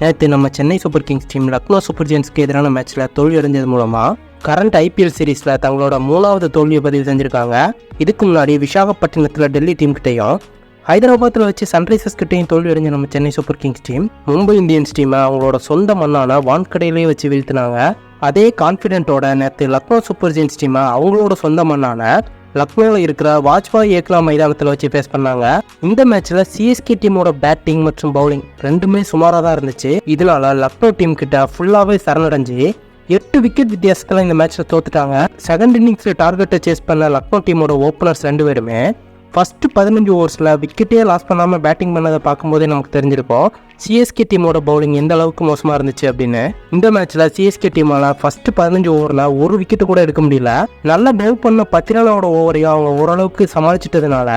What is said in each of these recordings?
நேற்று நம்ம Chennai Super Kings team Lucknow Super ஜெயின்ஸ்க்கு எதிரான மேட்ச்சில் தோல்வி அடைஞ்சது மூலமாக கரண்ட் ஐபிஎல் சீரீஸில் தங்களோட மூணாவது தோல்வியை பதிவு செஞ்சுருக்காங்க. இதுக்கு முன்னாடி விசாகப்பட்டினத்தில் டெல்லி டீம் கிட்டேயும் ஹைதராபாத்தில் வச்சு சன்ரைசர்ஸ் கிட்டேயும் தோல்வி அடைஞ்ச நம்ம Chennai Super Kings team Mumbai Indians டீமை அவங்களோட சொந்த மண்ணான வான்கடையிலேயே வச்சு வீழ்த்தினாங்க. அதே கான்ஃபிடென்ட்டோட நேற்று லக்னோ சூப்பர் ஜெயின்ஸ் டீமை அவங்களோட சொந்த மண்ணான லக்னோவில் இருக்கிற வாஜ்பாய் ஏக்லா மைதானத்தில் வச்சு ஃபேஸ் பண்ணாங்க. இந்த மேட்ச்சில் சிஎஸ்கே டீமோட பேட்டிங் மற்றும் பவுலிங் ரெண்டுமே சுமாராக தான் இருந்துச்சு. இதனால லக்னோ டீம் கிட்ட ஃபுல்லாகவே சரணடைஞ்சு எட்டு விக்கெட் வித்தியாசத்தில் இந்த மேட்ச்சில் தோத்துட்டாங்க. செகண்ட் இன்னிங்ஸில் டார்கெட்டை சேஸ் பண்ண லக்னோ டீமோட ஓப்பனர்ஸ் ரெண்டு பேருமே ஃபஸ்ட்டு பதினஞ்சு ஓவர்ஸில் விக்கெட்டே லாஸ் பண்ணாமல் பேட்டிங் பண்ணதை பார்க்கும்போதே நமக்கு தெரிஞ்சிருக்கும். சிஎஸ்கே டீமோட பவுலிங் எந்த அளவுக்கு மோசமாக இருந்துச்சு அப்படின்னு இந்த மேட்ச்சில் சிஎஸ்கே டீமால் ஃபஸ்ட்டு பதினஞ்சு ஓவரில் ஒரு விக்கெட்டு கூட எடுக்க முடியல. நல்லா டைவ் பண்ண பத்திரானோட ஓவரையும் அவங்க ஓரளவுக்கு சமாளிச்சிட்டதுனால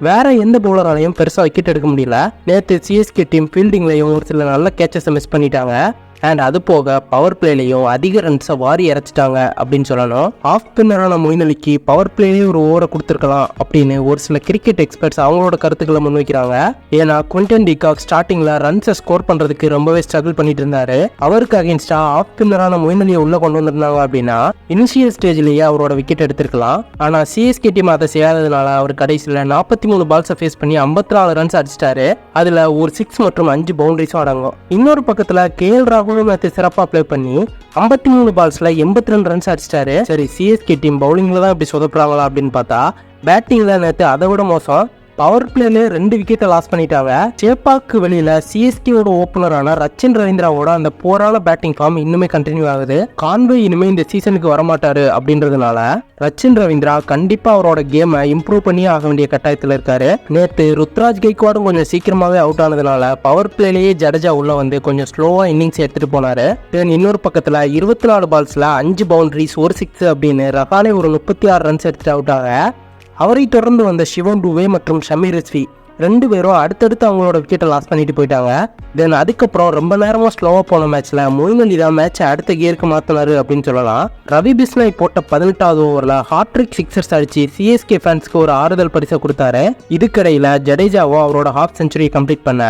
வேற எந்த பவுலராலையும் பெருசாக விக்கெட் எடுக்க முடியல. நேற்று சிஎஸ்கே டீம் ஃபீல்டிங்லையும் ஒரு சில நல்ல கேச்சஸை மிஸ் பண்ணிட்டாங்க. அண்ட் அது போக பவர் பிளேலையும் அதிக ரன்ஸை வாரி இறைச்சிட்டாங்க அப்படின்னு சொல்லணும். ஆஃப் ஸ்பின்னரான மொயின் அலிக்கு பவர் பிளேலேயே ஒரு ஓவரை கொடுத்துருக்கலாம் அப்படின்னு ஒரு சில கிரிக்கெட் எக்ஸ்பர்ட்ஸ் அவங்களோட கருத்துக்களை முன்வைக்கிறாங்க. ஏன்னா குவிண்டன் டிகாக் ஸ்டார்டிங்கில் ரன்ஸை ஸ்கோர் பண்ணுறதுக்கு ரொம்பவே ஸ்ட்ரகிள் பண்ணிட்டு இருந்தாரு. அவருக்கு அகேன்ஸ்டா ஆஃப் ஸ்பின்னரான மொயின் அலியை உள்ள கொண்டு வந்திருந்தாங்க அப்படின்னா இனிஷியல் ஸ்டேஜ்லேயே அவரோட விக்கெட் எடுத்திருக்கலாம். ஆனால் சிஎஸ்கே டீம் அதை செய்யாததுனால அவர் கடைசியில் நாற்பத்தி மூணு பால்ஸை ஃபேஸ் பண்ணி ஐம்பத்தி நாலு ரன்ஸ் அடிச்சிட்டாரு. அதில் ஒரு சிக்ஸ் மற்றும் அஞ்சு பவுண்டரிஸும் அடங்கும். இன்னொரு பக்கத்தில் கேஎல் ராகுலும் நேற்று சிறப்பாக ப்ளே பண்ணி ஐம்பத்தி மூணு பால்ஸில் எண்பத்தி ரெண்டு ரன்ஸ் அடிச்சிட்டாரு. சரி சிஎஸ்கே டீம் பவுலிங்கில் தான் இப்படி சொதப்புறாங்களா அப்படின்னு பார்த்தா பேட்டிங்கில் நேற்று அதை விட மோசம். பவர் பிளேல ரெண்டு விக்கெட்டை லாஸ் பண்ணிட்டாங்க சேப்பாக்கு வெளியில சிஎஸ்கேவோட ஓப்பனரான ரச்சின் ரவீந்திராவோட அந்த போராள பேட்டிங் ஃபார்ம் இன்னுமே கண்டினியூ ஆகுது. கான்வே இனிமே இந்த சீசனுக்கு வரமாட்டாரு அப்படின்றதுனால ரச்சின் ரவீந்திரா கண்டிப்பா அவரோட கேமை இம்ப்ரூவ் பண்ணி ஆக வேண்டிய கட்டாயத்தில் இருக்காரு. நேற்று ருத்ராஜ் கெய்க்வாடும் கொஞ்சம் சீக்கிரமாவே அவுட் ஆனதுனால பவர் பிளேலேயே ஜடேஜா உள்ள வந்து கொஞ்சம் ஸ்லோவா இன்னிங்ஸ் எடுத்துட்டு போனாரு. தென் இன்னொரு பக்கத்துல இருபத்தி நாலு பால்ஸ்ல அஞ்சு பவுண்டரிஸ் ஒரு சிக்ஸ் அப்படின்னு ரகாலே ஒரு முப்பத்தி ஆறு ரன்ஸ் எடுத்துட்டு அவுட் ஆக அவரை தொடர்ந்து வந்த சிவன் டூவே மற்றும் ஷமீர் ரெஸ்வி ரெண்டு பேரும் அடுத்தடுத்து அவங்களோட விக்கெட்டை லாஸ் பண்ணிட்டு போயிட்டாங்க. தென் அதுக்கப்புறம் ரொம்ப நேரமாக ஸ்லோவாக போன மேட்ச்சில் மொயின் அலி தான் மேட்சை அடுத்த கியருக்கு மாற்றினாரு அப்படின்னு சொல்லலாம். ரவி பிஸ்னாய் போட்ட பதினெட்டாவது ஓவரில் ஹாட்ரிக் சிக்ஸர்ஸ் அடிச்சு சிஎஸ்கே ஃபேன்ஸ்க்கு ஒரு ஆறுதல் பரிசை கொடுத்தாரு. இதுக்கிடையில் ஜடேஜாவும் அவரோட ஹாஃப் செஞ்சுரியை கம்ப்ளீட் பண்ண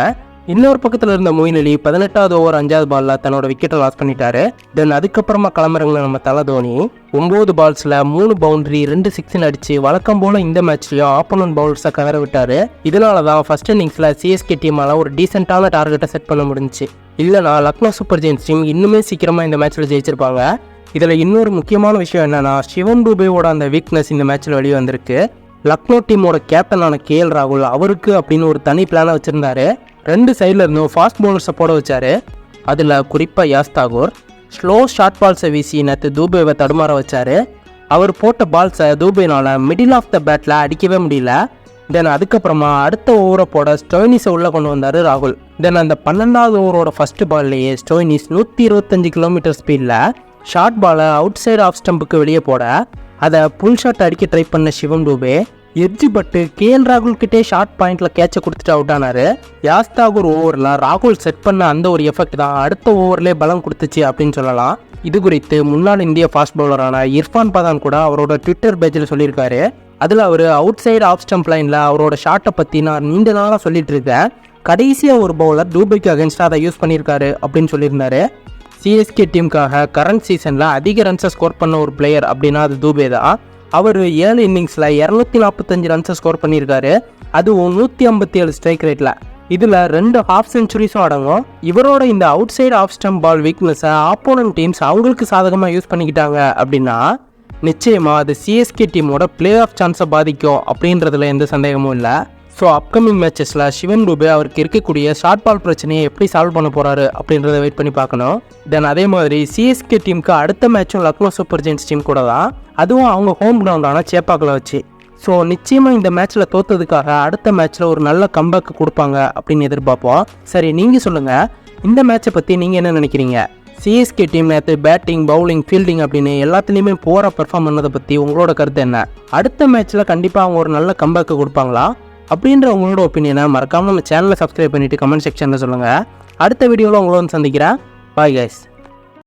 இன்னொரு பக்கத்தில் இருந்த மொயின் அலி பதினெட்டாவது ஓவர் அஞ்சாவது பாலில் தன்னோட விக்கெட்டை லாஸ் பண்ணிட்டாரு. தென் அதுக்கப்புறமா கிளம்புறவங்க நம்ம தலை தோனி ஒம்பது பால்ஸில் மூணு பவுண்டரி ரெண்டு சிக்ஸ்னு அடித்து வழக்கம் போல இந்த மேட்ச்லையும் ஆப்போனன்ட் பவுலர்ஸை கவர விட்டார். இதனால தான் ஃபர்ஸ்ட் இன்னிங்ஸில் சிஎஸ்கே டீமால் ஒரு டீசெண்டான டார்கெட்டை செட் பண்ண முடிஞ்சுச்சு. இல்லைனா லக்னோ சூப்பர் ஜெயின்ஸ் டீம் இன்னுமே சீக்கிரமாக இந்த மேட்ச்சில் ஜெயிச்சிருப்பாங்க. இதில் இன்னொரு முக்கியமான விஷயம் என்னென்னா சிவன் டூபேவோட அந்த வீக்னஸ் இந்த மேட்ச்சில் வெளியே வந்திருக்கு. லக்னோ டீமோட கேப்டனான கேஎல் ராகுல் அவருக்கு அப்படின்னு ஒரு தனி பிளானை வச்சுருந்தாரு. ரெண்டு சைடில் இருந்தும் ஃபாஸ்ட் பவுலர்ஸை போட வச்சார். அதில் குறிப்பாக யாஸ் தாகூர். ஸ்லோ ஷார்ட் பால்ஸை வீசி நேற்று தூபேவை தடுமாற வச்சார். அவர் போட்ட பால்ஸை தூபேனால் மிடில் ஆஃப் த பேட்டில் அடிக்கவே முடியல. தென் அதுக்கப்புறமா அடுத்த ஓவரை போட ஸ்டோயினிஸை உள்ளே கொண்டு வந்தார் ராகுல். தென் அந்த பன்னெண்டாவது ஓவரோட ஃபர்ஸ்ட் பால்லையே ஸ்டோயினிஸ் நூற்றி இருபத்தஞ்சு கிலோமீட்டர் ஸ்பீடில் ஷார்ட் பாலை அவுட் சைடு ஆஃப் ஸ்டம்புக்கு வெளியே போட அதை புல் ஷாட் அடிக்க ட்ரை பண்ண சிவம் டூபே எர்ஜி பட்டு கேஎல் ராகுல் கிட்டே ஷார்ட் பாயிண்ட்ல கேட்சை கொடுத்துட்டு அவுட் ஆனாரு. யாஸ்தாகூர் ஓவரில் ராகுல் செட் பண்ண அந்த ஒரு எஃபெக்ட் தான் அடுத்த ஓவர்லேயே பலம் கொடுத்துச்சு அப்படின்னு சொல்லலாம். இது குறித்து முன்னாள் இந்திய ஃபாஸ்ட் பவுலரான இர்ஃபான் பதான் கூட அவரோட ட்விட்டர் பேஜில் சொல்லியிருக்காரு. அதில் அவர் அவுட் சைடு ஆஃப் ஸ்டம்ப் லைனில் அவரோட ஷாட்டை பற்றி நான் நீண்ட நாளாக சொல்லிட்டு இருக்கேன். கடைசியாக ஒரு பவுலர் டூபைக்கு அகேன்ஸ்டாக அதை யூஸ் பண்ணியிருக்காரு அப்படின்னு சொல்லியிருந்தாரு. சிஎஸ்கே டீமுக்காக கரண்ட் சீசனில் அதிக ரன்ஸை ஸ்கோர் பண்ண ஒரு பிளேயர் அப்படின்னா அது தூபே தான் அவர் ஏழு இன்னிங்ஸில் இரநூத்தி நாற்பத்தஞ்சு ரன்ஸை ஸ்கோர் பண்ணியிருக்காரு. அதுவும் நூற்றி ஐம்பத்தி ஏழு ஸ்ட்ரைக் ரேட்டில் இதில் ரெண்டு ஹாஃப் செஞ்சுரிஸும் அடங்கும். இவரோட இந்த outside off stump ball வீக்னஸை ஆப்போனன்ட் டீம்ஸ் அவங்களுக்கு சாதகமாக யூஸ் பண்ணிக்கிட்டாங்க அப்படின்னா நிச்சயமாக அது சிஎஸ்கே டீமோட பிளே ஆஃப் சான்ஸை பாதிக்கும் அப்படின்றதுல எந்த சந்தேகமும் இல்லை. ஸோ அப்கமிங் மேட்சஸில் சிவன் டூபே அவருக்கு இருக்கக்கூடிய ஷார்ட் பால் பிரச்சனையை எப்படி சால்வ் பண்ண போகிறாரு அப்படின்றத வெயிட் பண்ணி பார்க்கணும். தென் அதே மாதிரி சிஎஸ்கே டீமுக்கு அடுத்த மேட்சும் லக்னோ சூப்பர் ஜெயின்ஸ் டீம் கூட தான். அதுவும் அவங்க ஹோம் கிரவுண்டான சேப்பாக்கில் வச்சு. ஸோ நிச்சயமாக இந்த மேட்ச்சில் தோத்ததுக்காக அடுத்த மேட்ச்சில் ஒரு நல்ல கம்பேக் கொடுப்பாங்க அப்படின்னு எதிர்பார்ப்போம். சரி நீங்கள் சொல்லுங்கள் இந்த மேட்சை பற்றி நீங்கள் என்ன நினைக்கிறீங்க? சிஎஸ்கே டீம் நேற்று பேட்டிங் பவுலிங் ஃபீல்டிங் அப்படின்னு எல்லாத்துலேயுமே போகிற பெர்ஃபார்ம் பண்ணதை பற்றி உங்களோட கருத்து என்ன? அடுத்த மேட்ச்சில் கண்டிப்பாக அவங்க ஒரு நல்ல கம்பேக்கு கொடுப்பாங்களா? அப்படின்ற உங்களோட ஒப்பீனியனை மறக்காமல் நம்ம சேனலை சப்ஸ்கிரைப் பண்ணிவிட்டு கமெண்ட் செக்ஷனில் சொல்லுங்கள் அடுத்த வீடியோவில் உங்களோட வந்து சந்திக்கிறேன். Bye guys